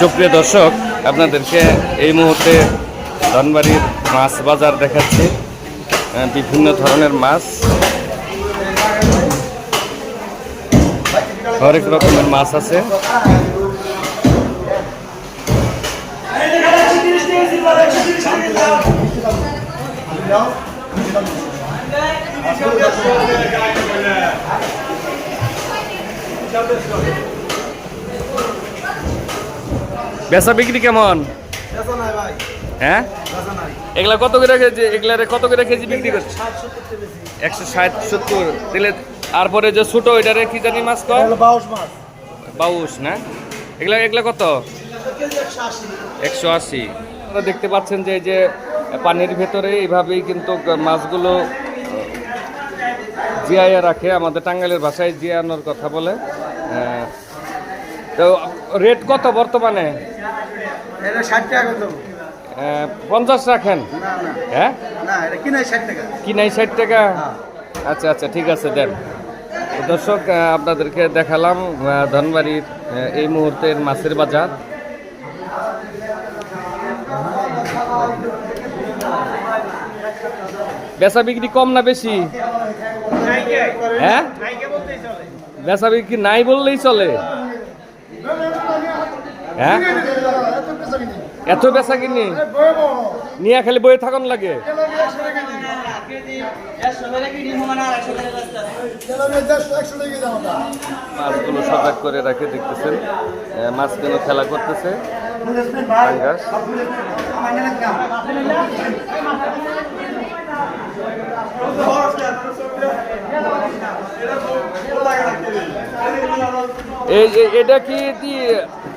সুপ্রিয় দর্শক, আপনাদেরকে এই মুহূর্তে ধনবাড়ির মাছ বাজার দেখাচ্ছি। বিভিন্ন ধরনের মাছ। হরেক রকমের মাছ আছে। বেচা বিক্রি কেমন? বেচা নাই ভাই। হ্যাঁ? এগুলা কত করে কেজি এগুলারে কত করে কেজি বিক্রি করছে? একশো ষাট সত্তর। তাহলে তারপরে যে ছোটো ওইটারে কি জানি মাছ হলো বাউশ মাছ। বাউস না? এগুলা এগুলা কত? একশো আশি। আপনারা দেখতে পাচ্ছেন যে এই যে পানির ভেতরে এইভাবেই কিন্তু মাছগুলো জিয়াইয়া রাখে। আমাদের টাঙ্গাইলের ভাষায় জিয়ানোর কথা বলে। তো রেট কত বর্তমানে? পঞ্চাশ রাখেন? হ্যাঁ? কিনাই ষাট টাকা। ষাট টাকা? আচ্ছা আচ্ছা ঠিক আছে দেন। দর্শক আপনাদেরকে দেখালাম ধনবাড়ির এই মুহূর্তের মাছের বাজার। বেচা বিক্রি কম না বেশি? হ্যাঁ? বেচা বিক্রি নাই বললেই চলে। হ্যাঁ? এত বেচা কিনি? নিয়ে খালি বয়ে থাকুন লাগে। মাছগুলো সজাগ করে রাখে দেখতেছেন। আহ, মাছ কেন খেলা করতেছে। এটা কি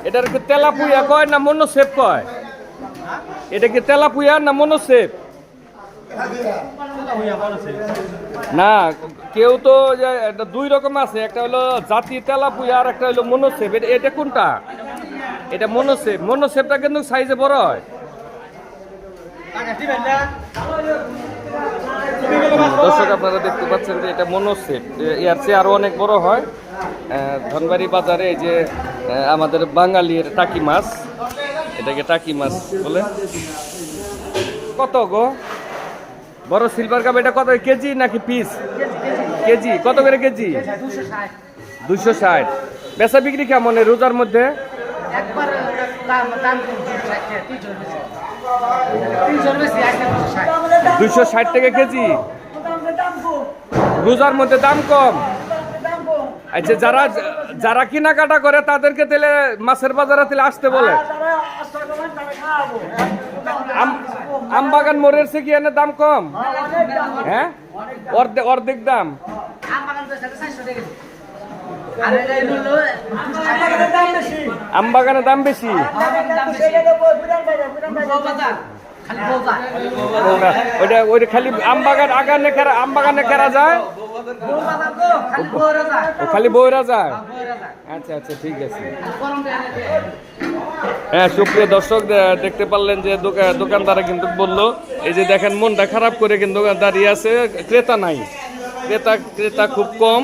এটার কি তেলাপুয়া কয় না মনোসেপ কয়? এটা কি তেলাপুয়া না মনোসেপ? না, কেউ তো দুই রকম আছে, একটা হলো জাতি তেলাপুয়া আর একটা হলো মনোসেপ। এটা- কোনটা? এটা মনোসেপ। মনোসেপটা কিন্তু সাইজে বড় হয়। দর্শক, আপনারা দেখতে পাচ্ছেন যে এটা মনোসেপ। এর চেয়ে আরও অনেক বড় হয়। ধনবাড়ি বাজারে যে আমাদের বাঙালির টাকি মাছ। এটাকে টাকি মাছ বলে। কত গো? বড় সিলভার কাপ এটা কত? কেজি নাকি পিস কেজি। কত করে কেজি? দুশো ষাট। বেচা বিক্রি কেমন রোজার মধ্যে? দুশো ষাট টাকা কেজি। রোজার মধ্যে দাম কম। আচ্ছা যারা যারা কেনাকাটা করে তাদেরকে তাহলে মাছের বাজারে তাহলে আসতে বলে। আম- আম বাগান মোড়ের সে কি এনে দাম কম? হ্যাঁ? অর্ধেক অর্ধেক দাম। আম বাগান তো সাড়ে চারশো টাকা আর এটা হলো আম বাগানের দাম বেশি। ওইটা ওইটা খালি আম বাগান আগানে কেরা আম বাগানে কেরা যায়। খালি বইরা যায় আচ্ছা আচ্ছা ঠিক আছে। হ্যাঁ সুপ্রিয় দর্শক দেখতে পারলেন যে দোকা- দোকানদারা কিন্তু বলল, এই যে দেখেন, মনটা খারাপ করে কিন্তু দাঁড়িয়ে আছে, ক্রেতা নাই। ক্রেতা ক্রেতা খুব কম।